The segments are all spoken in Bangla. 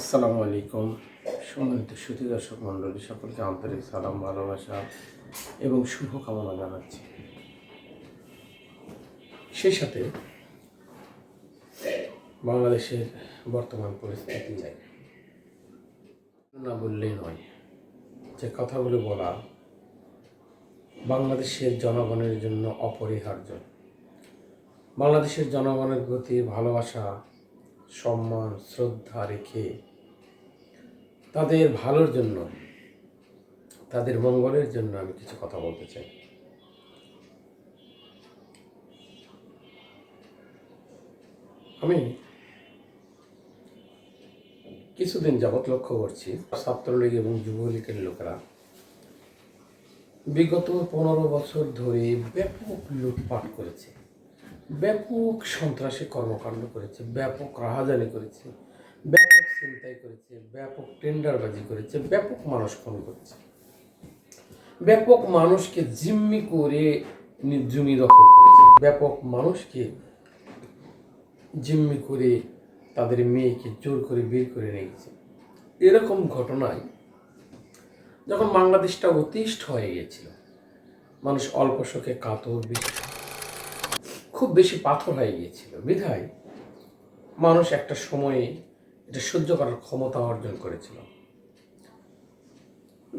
আসসালামু আলাইকুম। সম্মানিত সুধী দর্শক মণ্ডলী, সকলকে আন্তরিক সালাম, ভালোবাসা এবং শুভকামনা জানাচ্ছি। সেই সাথে বাংলাদেশের বর্তমান পরিস্থিতি না বললেই নয় যে কথাগুলো বলা বাংলাদেশের জনগণের জন্য অপরিহার্য। বাংলাদেশের জনগণের প্রতি ভালোবাসা, সম্মান, শ্রদ্ধা রেখে তাদের ভালোর জন্য, তাদের মঙ্গলের জন্য আমি কিছু কথা বলতে চাই। আমি কিছুদিন যাবৎ লক্ষ্য করছি, ছাত্রলীগ এবং যুবলীগের লোকেরা বিগত পনেরো বছর ধরে ব্যাপক লুটপাট করেছে, ব্যাপক সন্ত্রাসী কর্মকাণ্ড করেছে, ব্যাপক রাহাজানি করেছে। চিন্তাই করেছে, ব্যাপক টেন্ডারবাজি করেছে, ব্যাপক মানুষ খুন করেছে। ব্যাপক মানুষকে জিম্মি করে জমি দখল করেছে। ব্যাপক মানুষকে জিম্মি করে তাদের মেয়েকে জোর করে বের করে নিয়েছে এরকম ঘটনায় যখন বাংলাদেশটা অতিষ্ঠ হয়ে গেছিল, মানুষ অল্প শোকে কাতর খুব বেশি পাথর হয়ে গিয়েছিল। বিধায় মানুষ একটা সময়ে এটা সহ্য করার ক্ষমতা অর্জন করেছিল।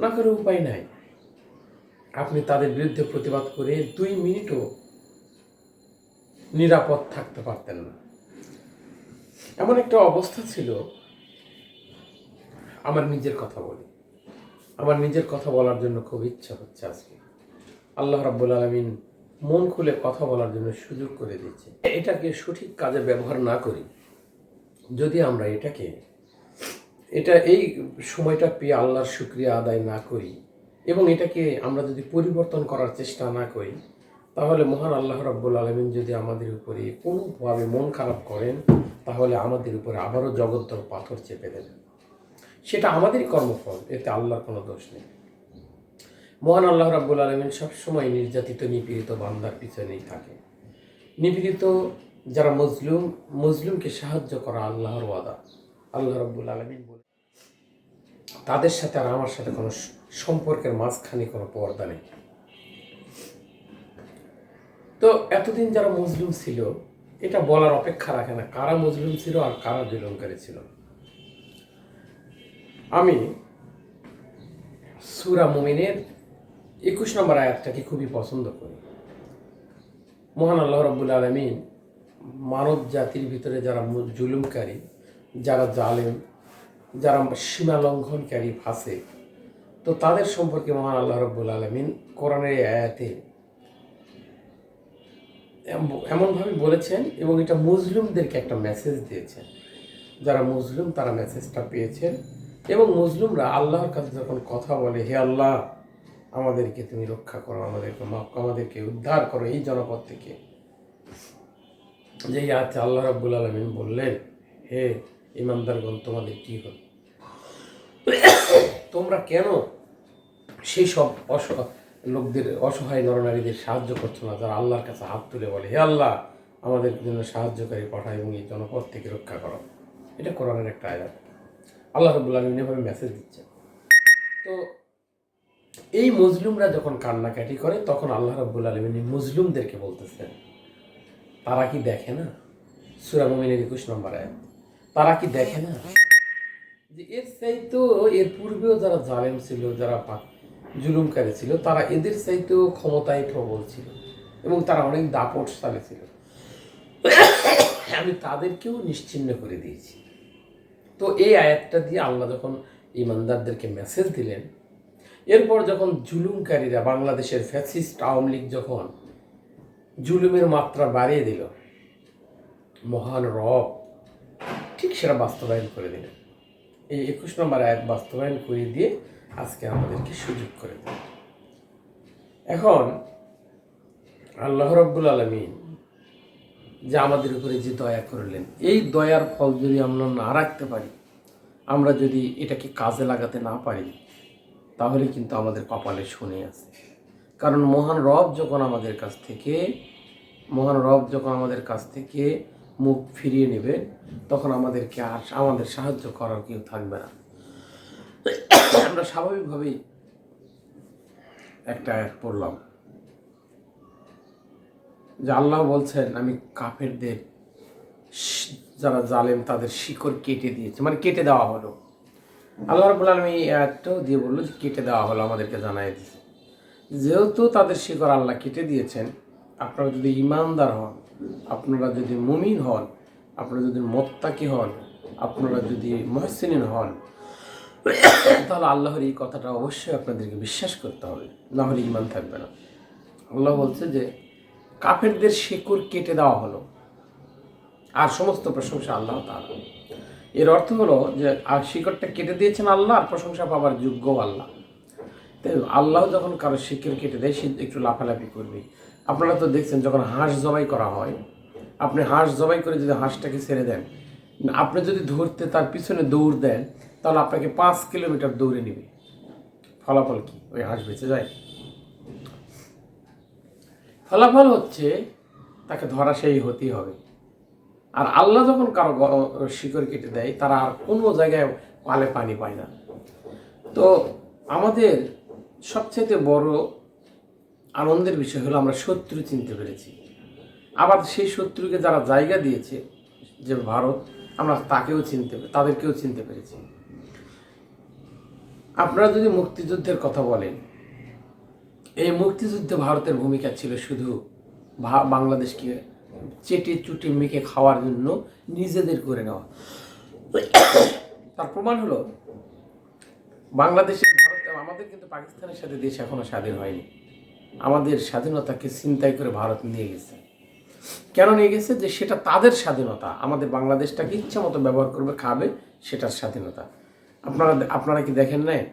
না করে উপায় নাই। আপনি তাদের বিরুদ্ধে প্রতিবাদ করে দুই মিনিটও নিরাপদ থাকতে পারতেন না। এমন একটা অবস্থা ছিল, আমার নিজের কথা বলি। আমার নিজের কথা বলার জন্য খুব ইচ্ছা হচ্ছে আজকে। আল্লাহ রাব্বুল আলমিন মন খুলে কথা বলার জন্য সুযোগ করে দিচ্ছে এটাকে সঠিক কাজে ব্যবহার না করি যদি আমরা এটাকে, এটা এই সময়টা পেয়ে আল্লাহর শুক্রিয়া আদায় না করি এবং এটাকে আমরা যদি পরিবর্তন করার চেষ্টা না করি, তাহলে মহান আল্লাহ রাব্বুল আলমিন যদি আমাদের উপরে কোনোভাবে মন খারাপ করেন, তাহলে আমাদের উপরে আবারও জগত্তর পাথর চেপে দেবেন সেটা আমাদেরই কর্মফল, এতে আল্লাহর কোনো দোষ নেই। মহান আল্লাহ রাব্বুল আলমিন সবসময় নির্যাতিত, নিপীড়িত বান্দার পিছনেই থাকে। নিপীড়িত যারা মজলুম মজলুমকে সাহায্য করা আল্লাহর ওয়াদা। আল্লাহ রাব্বুল আলমিন বলে, তাদের সাথে আর আমার সাথে কোনো সম্পর্কের মাঝখানে কোনো পর্দা নেই। তো এতদিন যারা মজলুম ছিল, এটা বলার অপেক্ষা রাখে না কারা মজলুম ছিল আর কারা জুলুমকারী ছিল। আমি সুরা মুমিনের একুশ নম্বর আয়াতটাকে খুবই পছন্দ করি। মহান আল্লাহ রব্বুল আলমিন মানব জাতির ভিতরে যারা জুলুমকারী, যারা জালেম, যারা সীমা লঙ্ঘনকারী ফাঁসে, তো তাদের সম্পর্কে মহান আল্লাহ রব্বুল আলমিন কোরআনের আয়াতে এমনভাবে বলেছেন এবং এটা মুসলিমদেরকে একটা মেসেজ দিয়েছেন। যারা মুসলিম, তারা মেসেজটা পেয়েছেন এবং মুসলিমরা আল্লাহর কাছে যখন কথা বলে, হে আল্লাহ, আমাদেরকে তুমি রক্ষা করো, আমাদেরকে আমাদেরকে উদ্ধার করো এই জনপদ থেকে। যেই আছে আল্লাহ রাব্বুল আলমিন বললেন, হে ইমানদারগণ তোমাদের কি হল? তোমরা কেন সেই সব অস লোকদের, অসহায় নরনারীদের সাহায্য করছ না? যারা আল্লাহর কাছে হাত তুলে বলে, হে আল্লাহ আমাদের জন্য সাহায্যকারী পাঠায় এবং এই জনপদ থেকে রক্ষা করো। এটা কোরআনের একটা আয়াত। আল্লাহ রবুল্লা আলমিন এভাবে মেসেজ দিচ্ছে তো এই মজলুমরা যখন কান্নাকাটি করে, তখন আল্লাহ রব্বুল আলমিন মজলুমদেরকে বলতেছেন তারা কি দেখে না? সুরা মুমিনের একুশ নম্বর আয়াত। তারা কি দেখে না? যে এর চাইতেও এর পূর্বেও যারা জালেম ছিল, যারা জুলুমকারী ছিল, তারা এদের চাইতেও ক্ষমতায় প্রবল ছিল এবং তারা অনেক দাপটশালী ছিল। আমি তাদেরকেও নিশ্চিহ্ন করে দিয়েছি। তো এই আয়াতটা দিয়ে আল্লাহ যখন ইমানদারদেরকে মেসেজ দিলেন, এরপর যখন জুলুমকারীরা বাংলাদেশের ফ্যাসিস্ট আওয়ামী লীগ যখন জুলুমের মাত্রা বাড়িয়ে দিল। মহান রব ঠিক সেটা বাস্তবায়ন করে দিলেন। এই একুশ নম্বর আয়াত বাস্তবায়ন করে দিয়ে আজকে আমাদেরকে সুযোগ করে দিল এখন আল্লাহ রব্বুল আলমিন যে আমাদের উপরে যে দয়া করলেন, এই দয়ার ফল যদি আমরা না রাখতে পারি, আমরা যদি এটাকে কাজে লাগাতে না পারি, তাহলে কিন্তু আমাদের কপালে শুনে আছে। কারণ মহান রব যখন আমাদের কাছ থেকে, মহান রব যখন আমাদের কাছ থেকে মুখ ফিরিয়ে নেবে, তখন আমাদেরকে আর আমাদের সাহায্য করার কেউ থাকবে না। আমরা স্বাভাবিকভাবেই একটা আয়াত পড়লাম যে আল্লাহ বলছেন, আমি কাফেরদের যারা জালেম, তাদের শিকড় কেটে দিয়েছে। মানে কেটে দেওয়া হলো। আল্লাহ রাবুল আলমী এই আয়াতটাও দিয়ে বলল যে কেটে দেওয়া হলো, আমাদেরকে জানাই দিয়েছে। যেহেতু তাদের শিকড় আল্লাহ কেটে দিয়েছেন, আপনারা যদি ইমানদার হন, আপনারা যদি মুমিন হন, আপনারা যদি মোত্তাকি হন, আপনারা যদি মহসিন হন, তাহলে আল্লাহর এই কথাটা অবশ্যই আপনাদেরকে বিশ্বাস করতে হবে। না হলে ইমান থাকবে না। আল্লাহ বলছে যে, কাফেরদের শিকড় কেটে দেওয়া হলো। আর সমস্ত প্রশংসা আল্লাহ তার এর অর্থ হলো যে, আর শিকড়টা কেটে দিয়েছেন আল্লাহ, আর প্রশংসা পাবার যোগ্য আল্লাহ। আল্লাহ যখন কারও শিকড় কেটে দেয়, সে একটু লাফালাফি করবে। আপনারা তো দেখছেন যখন হাঁস জবাই করা হয়, আপনি হাঁস জবাই করে যদি হাঁসটাকে ছেড়ে দেন, আপনি যদি ধরতে তার পিছনে দৌড় দেন, তাহলে আপনাকে পাঁচ কিলোমিটার দৌড়ে নেবে। ফলাফল কি? ওই হাঁস বেঁচে যায়। ফলাফল হচ্ছে তাকে ধরা সেই হতেই হবে। আর আল্লাহ যখন কারও শিকড় কেটে দেয়, তারা আর কোনো জায়গায় পালে পানি পায় না। তো আমাদের সবচেয়ে বড় আনন্দের বিষয় হলো আমরা শত্রু চিনতে পেরেছি। আবার সেই শত্রুকে যারা জায়গা দিয়েছে, যে ভারত, আমরা তাকেও চিনতে তাদেরকেও চিনতে পেরেছি। আপনারা যদি মুক্তিযুদ্ধের কথা বলেন, এই মুক্তিযুদ্ধে ভারতের ভূমিকা ছিল শুধু বাংলাদেশকে চেটে চুটে মেখে খাওয়ার জন্য নিজেদের করে নেওয়া। তার প্রমাণ হলো, বাংলাদেশের আমাদের কিন্তু পাকিস্তানের সাথে দেশ এখনও স্বাধীন হয়নি। আমাদের স্বাধীনতাকে চিন্তাই করে ভারত নিয়ে গেছে। কেন নিয়ে গেছে? যে সেটা তাদের স্বাধীনতা। আমাদের বাংলাদেশটাকে ইচ্ছা মতো ব্যবহার করবে, খাবে, সেটার স্বাধীনতা। আপনারা আপনারা কি দেখেন নাই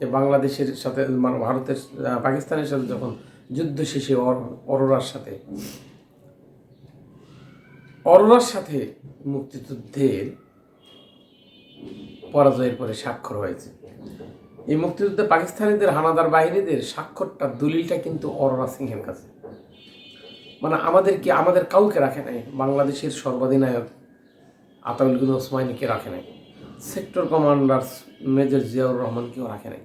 যে বাংলাদেশের সাথে মানে ভারতের পাকিস্তানের সাথে যখন যুদ্ধ শেষে অর- অরোরার সাথে অরোরার সাথে মুক্তিযুদ্ধের পরাজয়ের পরে স্বাক্ষর হয়েছে। এই মুক্তিযুদ্ধে পাকিস্তানিদের হানাদার বাহিনীদের স্বাক্ষরটা দলিলটা কিন্তু অরোরা সিংহের কাছে। মানে আমাদেরকে আমাদের কাউকে রাখে নাই? বাংলাদেশের সর্বাধিনায়ক আতাউল গুল ওসমানীকে রাখে নাই। সেক্টর কমান্ডার মেজর জিয়াউর রহমানকেও রাখে নাই।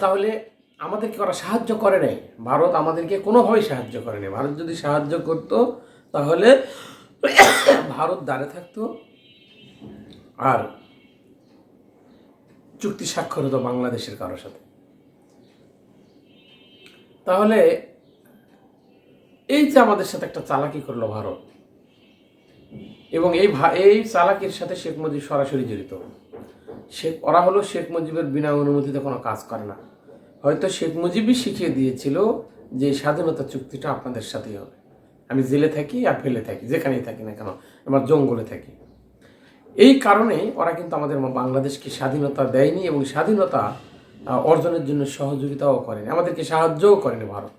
তাহলে আমাদেরকে ওরা সাহায্য করে নাই? ভারত আমাদেরকে কোনোভাবেই সাহায্য করে নাই। ভারত যদি সাহায্য করতো, তাহলে ভারত দাঁড়ে থাকতো। আর চুক্তি স্বাক্ষর হতো বাংলাদেশের কারোর সাথে। তাহলে এই যে আমাদের সাথে একটা চালাকি করল ভারত, এবং এই এই চালাকির সাথে শেখ মুজিব সরাসরি জড়িত। শেখ ওরা হলো শেখ মুজিবের বিনা অনুমতিতে কোনো কাজ করে না। হয়তো শেখ মুজিবই শিখিয়ে দিয়েছিল যে স্বাধীনতা চুক্তিটা আপনাদের সাথেই হবে। আমি জেলে থাকি আর ফেলে থাকি, যেখানেই থাকি না কেন, আমার জঙ্গলে থাকি। এই কারণে ওরা কিন্তু আমাদের বাংলাদেশকে স্বাধীনতা দেয়নি এবং স্বাধীনতা অর্জনের জন্য সহযোগিতাও করেনি। আমাদেরকে সাহায্যও করেনি ভারত।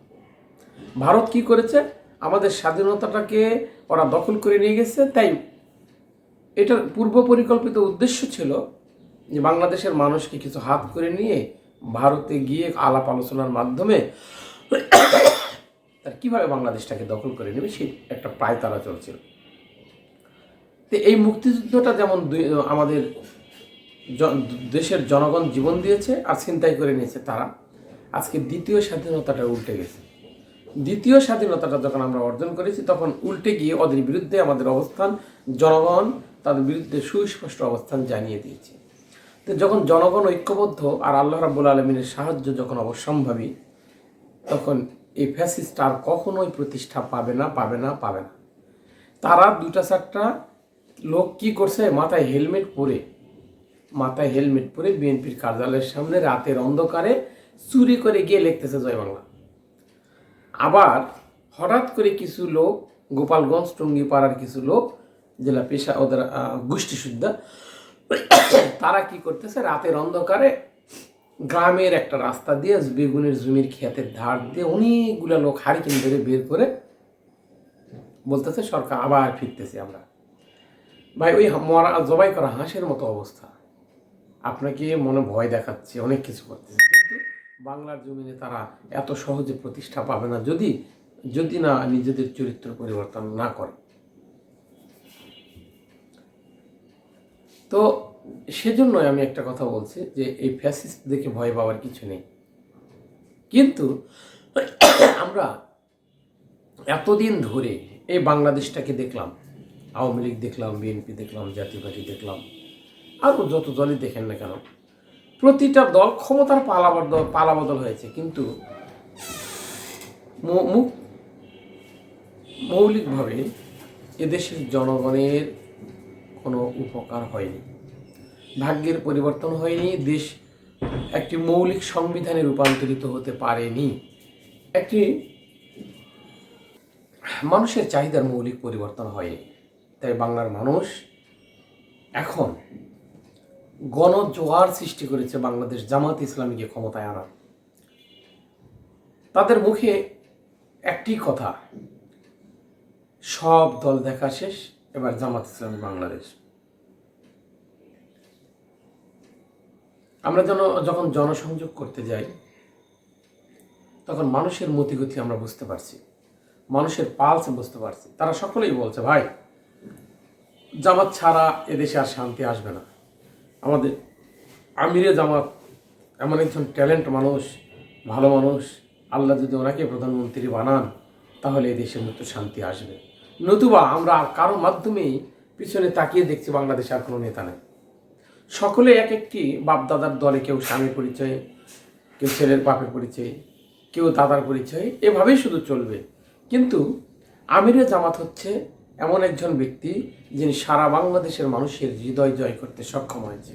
ভারত কি করেছে? আমাদের স্বাধীনতাটাকে ওরা দখল করে নিয়ে গেছে। তাই এটার পূর্ব পরিকল্পিত উদ্দেশ্য ছিল যে বাংলাদেশের মানুষকে কিছু হাত করে নিয়ে ভারতে গিয়ে আলাপ আলোচনার মাধ্যমে তার কীভাবে বাংলাদেশটাকে দখল করে নেবে, সেই একটা প্রায় তারা চলছিল। তো এই মুক্তিযুদ্ধটা যেমন আমাদের দেশের জনগণ জীবন দিয়েছে আর ছিনতাই করে নিয়েছে তারা, আজকে দ্বিতীয় স্বাধীনতাটা উল্টে গেছে। দ্বিতীয় স্বাধীনতাটা যখন আমরা অর্জন করেছি, তখন উল্টে গিয়ে ওদের বিরুদ্ধে আমাদের অবস্থান, জনগণ তাদের বিরুদ্ধে সুস্পষ্ট অবস্থান জানিয়ে দিয়েছে। তো যখন জনগণ ঐক্যবদ্ধ আর আল্লাহ রাবুল আলমিনের সাহায্য যখন অবশ্যম্ভাবী, তখন এই ফ্যাসিস্ট আর কখনোই প্রতিষ্ঠা পাবে না পাবে না পাবে না। তারা দুটা চারটা লোক কি করছে? মাথায় হেলমেট পরে, মাথায় হেলমেট পরে বিএনপির কার্যালয়ের সামনে রাতের অন্ধকারে চুরি করে গিয়ে লিখতেছে জয় বাংলা আবার হঠাৎ করে কিছু লোক, গোপালগঞ্জ, টঙ্গিপাড়ার কিছু লোক, জেলা পেশা, ওদের গোষ্ঠী সুদ্ধা তারা কি করতেছে? রাতের অন্ধকারে গ্রামের একটা রাস্তা দিয়ে বেগুনের জমির ক্ষেতের ধার দিয়ে অনেকগুলো লোক হারিকেন ধরে বের করে বলতেছে, সরকার আবার ফিরতেছি আমরা। ভাই, ওই মরা জবাই করা হাঁসের মতো অবস্থা। আপনাকে মনে ভয় দেখাচ্ছে, অনেক কিছু করতেছে। কিন্তু বাংলার জমিনে তারা এত সহজে প্রতিষ্ঠা পাবে না, যদি যদি না নিজেদের চরিত্র পরিবর্তন না করে। তো সেজন্য আমি একটা কথা বলছি যে, এই ফ্যাসিস দেখে ভয় পাওয়ার কিছু নেই। কিন্তু আমরা এতদিন ধরে এই বাংলাদেশটাকে দেখলাম আওয়ামী লীগ দেখলাম, বিএনপি দেখলাম, জাতীয় পার্টি দেখলাম আরও যত দলই দেখেন না কেন, প্রতিটা দল ক্ষমতার পালাবদল পালাবদল হয়েছে। কিন্তু মৌলিকভাবে এদেশের জনগণের কোনো উপকার হয়নি। ভাগ্যের পরিবর্তন হয়নি, দেশ একটি মৌলিক সংবিধানে রূপান্তরিত হতে পারেনি। একটি মানুষের চাহিদার মৌলিক পরিবর্তন হয়নি। তাই বাংলার মানুষ এখন গণজোয়ার সৃষ্টি করেছে বাংলাদেশ জামাত ইসলামীকে ক্ষমতায় আনার। তাদের মুখে একটি কথা, সব দল দেখা শেষ, এবার জামাত ইসলামী বাংলাদেশ। আমরা যেন যখন জনসংযোগ করতে যাই, তখন মানুষের মতিগতি আমরা বুঝতে পারছি, মানুষের পালস বুঝতে পারছি। তারা সকলেই বলছে, ভাই জামাত ছাড়া এদেশে আর শান্তি আসবে না। আমাদের আমিরে জামাত এমন একজন ট্যালেন্ট মানুষ, ভালো মানুষ, আল্লাহ যদি ওনাকে প্রধানমন্ত্রী বানান, তাহলে দেশের মতো শান্তি আসবে। নতুবা আমরা আর কারও মাধ্যমেই পিছনে তাকিয়ে দেখছি বাংলাদেশে আর কোনো নেতা নেই। সকলে এক একটি বাপদাদার দলে কেউ স্বামীর পরিচয়, কেউ ছেলের বাপের পরিচয়, কেউ দাদার পরিচয়, এভাবেই শুধু চলবে। কিন্তু আমিরে জামাত হচ্ছে এমন একজন ব্যক্তি যিনি সারা বাংলাদেশের মানুষের হৃদয় জয় করতে সক্ষম হয়েছে।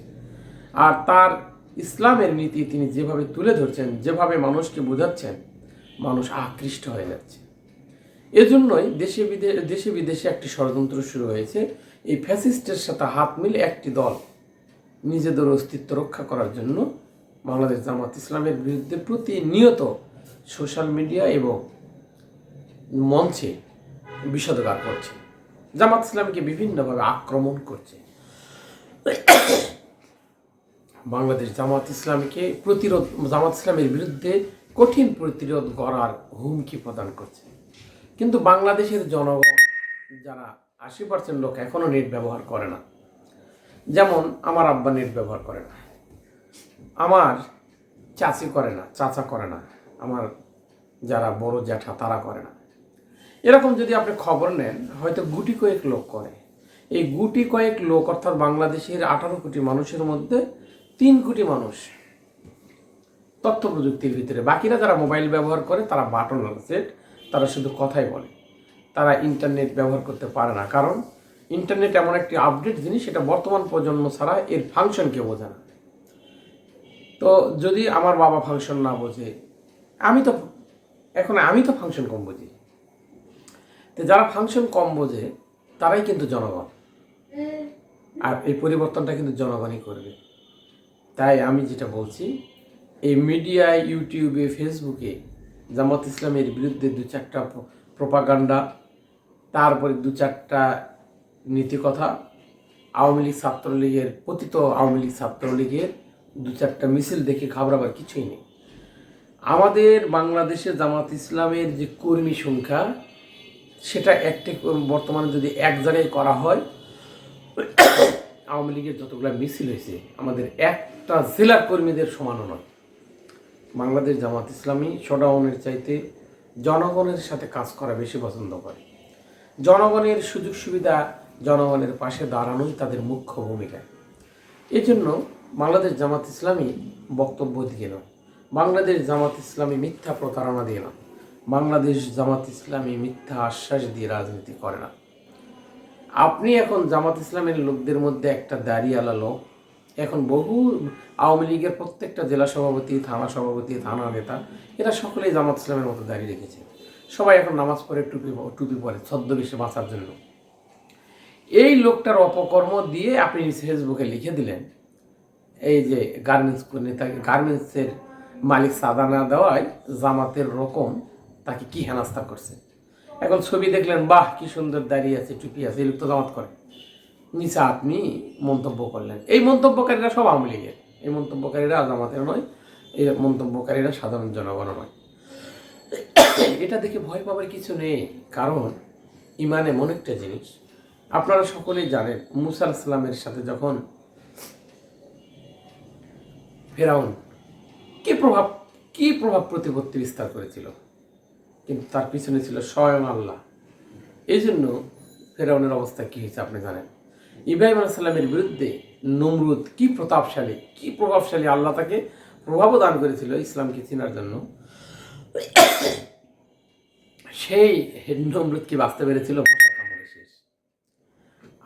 আর তার ইসলামের নীতি তিনি যেভাবে তুলে ধরছেন, যেভাবে মানুষকে বোঝাচ্ছেন, মানুষ আকৃষ্ট হয়ে যাচ্ছে। এজন্যই দেশে বিদেশে দেশে বিদেশে একটি ষড়যন্ত্র শুরু হয়েছে। এই ফ্যাসিস্টের সাথে হাত মিলে একটি দল নিজেদের অস্তিত্ব রক্ষা করার জন্য বাংলাদেশ জামাত ইসলামের বিরুদ্ধে প্রতিনিয়ত সোশ্যাল মিডিয়া এবং মঞ্চে বিষদগার করছে। জামাত ইসলামকে বিভিন্নভাবে আক্রমণ করছে। বাংলাদেশ জামাত ইসলামকে প্রতিরোধ, জামাত ইসলামের বিরুদ্ধে কঠিন প্রতিরোধ গড়ার হুমকি প্রদান করছে। কিন্তু বাংলাদেশের জনগণ, যারা আশি পার্সেন্ট লোক এখনও নেট ব্যবহার করে না, যেমন আমার আব্বা নেট ব্যবহার করে না, আমার চাচি করে না, চাচা করে না, আমার যারা বড় জ্যাঠা তারা করে না এরকম যদি আপনি খবর নেন, হয়তো গুটি কয়েক লোক করে। এই গুটি কয়েক লোক, অর্থাৎ বাংলাদেশের আঠারো কোটি মানুষের মধ্যে তিন কোটি মানুষ তথ্য প্রযুক্তির ভিতরে। বাকিরা যারা মোবাইল ব্যবহার করে, তারা বাটন সেট, তারা শুধু কথাই বলে। তারা ইন্টারনেট ব্যবহার করতে পারে না। কারণ ইন্টারনেট এমন একটি আপডেট জিনিস, সেটা বর্তমান প্রজন্ম ছাড়া এর ফাংশনকে বোঝে না। তো যদি আমার বাবা ফাংশন না বোঝে, আমি তো এখন আমি তো ফাংশন কম বুঝি। তো যারা ফাংশন কম বোঝে, তারাই কিন্তু জনগণ। আর এই পরিবর্তনটা কিন্তু জনগণই করবে। তাই আমি যেটা বলছি, এই মিডিয়ায় ইউটিউবে ফেসবুকে জামাত ইসলামের বিরুদ্ধে দু চারটা প্রপাগান্ডা তারপরে দু চারটা নীতিকথা, আওয়ামী লীগ ছাত্রলীগের পতিত আওয়ামী লীগ ছাত্রলীগের দু চারটা মিছিল দেখে ঘাবড়াবার কিছুই নেই। আমাদের বাংলাদেশে জামাত ইসলামের যে কর্মী সংখ্যা সেটা একটি বর্তমানে যদি এক জায়গায় করা হয়, আওয়ামী লীগের যতগুলো মিছিল হয়েছে, আমাদের একটা জেলার কর্মীদের সমানও নয়। বাংলাদেশ জামাত ইসলামী শোডাউনের চাইতে জনগণের সাথে কাজ করা বেশি পছন্দ করে। জনগণের সুযোগ সুবিধা জনগণের পাশে দাঁড়ানোই তাদের মুখ্য ভূমিকা। এজন্য বাংলাদেশ জামাত ইসলামী বক্তব্য দিয়ে না বাংলাদেশ জামাত ইসলামী মিথ্যা প্রতারণা দিয়ে না বাংলাদেশ জামাত ইসলামী মিথ্যা আশ্বাস দিয়ে রাজনীতি করে না। আপনি এখন জামাত ইসলামের লোকদের মধ্যে একটা দাঁড়িয়ালা লোক এখন বহু আওয়ামী লীগের প্রত্যেকটা জেলা সভাপতি, থানা সভাপতি, থানা নেতা, এরা সকলেই জামাত ইসলামের মতো দাঁড়িয়ে রেখেছে। সবাই এখন নামাজ পড়ে, টুপি টুপি পরে, ছদ্মবেশে বাঁচার জন্য। এই লোকটার অপকর্ম দিয়ে আপনি ফেসবুকে লিখে দিলেন। এই যে গার্মেন্টস নেতা, গার্মেন্টসের মালিক সাদা না দেওয়ায় জামাতের রকম তাকে কি হেনাস্তা করছে? এখন ছবি দেখলেন, বাহ, কি সুন্দর দাঁড়িয়ে আছে টুপি আছে এই লোক তো করে। নিচে আপনি মন্তব্য করলেন। এই মন্তব্যকারীরা সব আওয়ামী লীগের। এই মন্তব্যকারীরা জামাতের নয়, এই মন্তব্যকারীরা সাধারণ জনগণ নয়। এটা দেখে ভয় পাবার কিছু নেই, কারণ ইমান এমন একটা জিনিস, আপনারা সকলেই জানেন, মুসা ইসলামের সাথে যখন ফেরাউন কি প্রভাব কি প্রভাব প্রতিপত্তি বিস্তার করেছিল? কিন্তু তার পিছনে ছিল স্বয়ং আল্লাহ। এই জন্য ফেরাউনের অবস্থা কি হয়েছে আপনি জানেন? ইব্রাহিম আলাইসাল্লামের বিরুদ্ধে নমরুদ কি প্রতাপশালী, কি প্রভাবশালী আল্লাহ তাকে প্রভাবও দান করেছিল ইসলামকে চেনার জন্য। সেই নমরুদকে বাঁচতে পেরেছিল?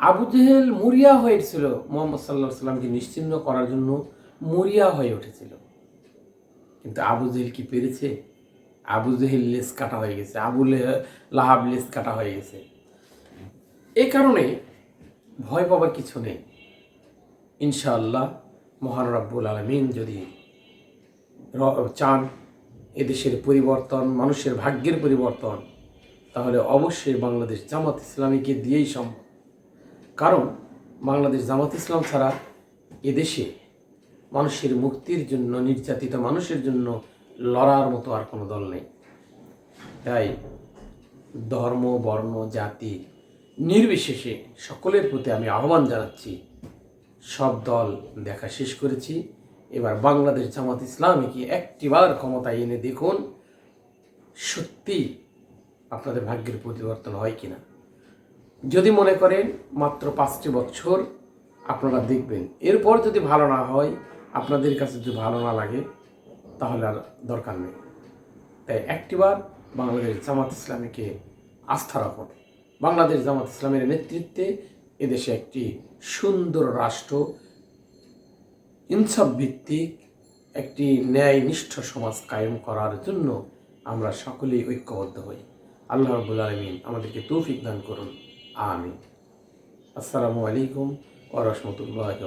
আবু জেহেল মরিয়া হয়েছিল মোহাম্মদ সাল্লাহ সাল্লামকে নিশ্চিহ্ন করার জন্য মরিয়া হয়ে উঠেছিল। কিন্তু আবু জেহেল কি পেরেছে? আবু জেহেল লেস কাটা হয়ে গেছে, আবু লাহাব লেস কাটা হয়ে গেছে। এই কারণে ভয় পাবার কিছু নেই। ইনশাআল্লাহ মহান রব্বুল আলমিন যদি চান এদেশের পরিবর্তন, মানুষের ভাগ্যের পরিবর্তন, তাহলে অবশ্যই বাংলাদেশ জামাত ইসলামীকে দিয়েই সম্ভব। কারণ বাংলাদেশ জামাত ইসলাম ছাড়া এদেশে মানুষের মুক্তির জন্য, নির্যাতিত মানুষের জন্য লড়ার মতো আর কোনো দল নেই। তাই ধর্ম, বর্ণ, জাতি নির্বিশেষে সকলের প্রতি আমি আহ্বান জানাচ্ছি, সব দল দেখা শেষ করেছি। এবার বাংলাদেশ জামাত ইসলামীকে একটিবার ক্ষমতায় এনে দেখুন, সত্যি আপনাদের ভাগ্যের পরিবর্তন হয় কি না যদি মনে করেন মাত্র পাঁচটি বছর আপনারা দেখবেন, এরপর যদি ভালো না হয়, আপনাদের কাছে যদি ভালো না লাগে তাহলে আর দরকার নেই। তাই একটিবার বাংলাদেশ জামাত ইসলামীকে আস্থা রাখুন। বাংলাদেশ জামাত ইসলামের নেতৃত্বে এদেশে একটি সুন্দর রাষ্ট্র, ইনসাফ ভিত্তিক একটি ন্যায়নিষ্ঠ সমাজ কায়েম করার জন্য আমরা সকলেই ঐক্যবদ্ধ হই। আল্লাহ রাব্বুল আলমিন আমাদেরকে তৌফিক দান করুন। আমিন। আসসালামু আলাইকুম ওয়া রাহমাতুল্লাহি